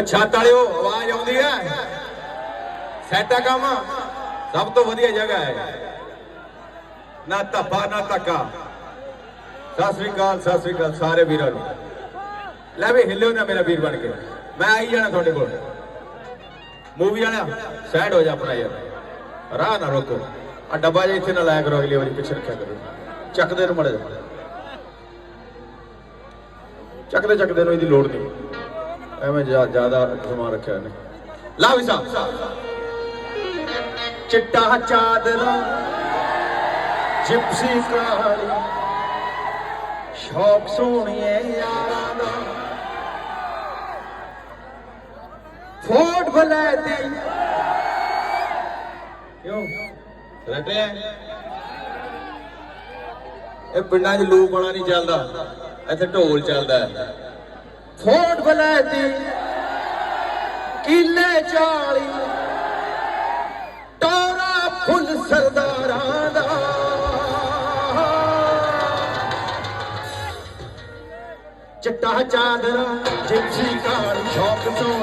ਉਹ ਛੱਤ ਵਾਲਿਓ, ਆਵਾਜ਼ ਆਉਂਦੀ ਹੈ। ਸੈਟਾ ਕੰਮ। ਸਭ ਤੋਂ ਵਧੀਆ ਜਗ੍ਹਾ ਹੈ। ਨਾ ਧੱਫਾ ਨਾ ਧੱਕਾ। ਸਤਿ ਸ੍ਰੀ ਅਕਾਲ, ਸਤਿ ਸ੍ਰੀ ਅਕਾਲ ਸਾਰੇ ਵੀਰਾਂ ਨੂੰ। ਲੈ ਵੀ ਹਿੱਲਿਓ ਨਾ ਮੇਰਾ ਵੀਰ ਬਣ ਕੇ। ਮੈਂ ਆਈ ਜਾਣਾ ਤੁਹਾਡੇ ਕੋਲ। ਮੂਵੀ ਵਾਲਿਆ ਸਾਈਡ ਹੋ ਜਾ ਆਪਣਾ ਯਾਰ। ਰਾਹ ਨਾ ਰੋਕੋ। ਆ ਡੱਬਾ ਜੇ ਇੱਥੇ ਨਾ ਲਾਇਆ ਕਰੋ, ਅਗਲੀ ਵਾਰੀ ਪਿੱਛੇ ਰੱਖਿਆ ਕਰੋ। ਚੱਕਦੇ ਨੂੰ ਮੜੇ ਚੱਕਦੇ ਚੱਕਦੇ ਨੂੰ ਇਹਦੀ ਲੋੜ ਨਹੀਂ। ਐਵੇਂ ਜ਼ਿਆਦਾ ਸਮਾਂ ਰੱਖਿਆ ਨੇ ਲਾ ਵੀ ਸਾਹਿਬ ਚਿੱਟਾ ਚਾਦਰਾ, ਜਿਪਸੀ ਕਾਲੀ, ਸ਼ੌਕ ਸੋਹਣੀਏ ਯਾਰਾਂ ਦਾ। ਫੋਟ ਬਲੇ ਦੀ ਕਿਉਂ? ਰਟੇ ਇਹ ਪਿੰਡਾਂ 'ਚ ਲੂਪ ਵਾਲਾ ਨਹੀਂ ਚੱਲਦਾ। ਇੱਥੇ ਢੋਲ ਚੱਲਦਾ। ਹੈ ਫੋਟ ਬਲੇ ਦੀ ਚਾਲੀ, ਟੋਰਾ ਫੁੱਲ ਸਰਦਾਰਾਂ ਦਾ। ਚਿੱਟਾ ਚਾਦਰਾ ਜਿਪਸੀ ਕਾਲੀ ਸ਼ੌਕ ਤੋਂ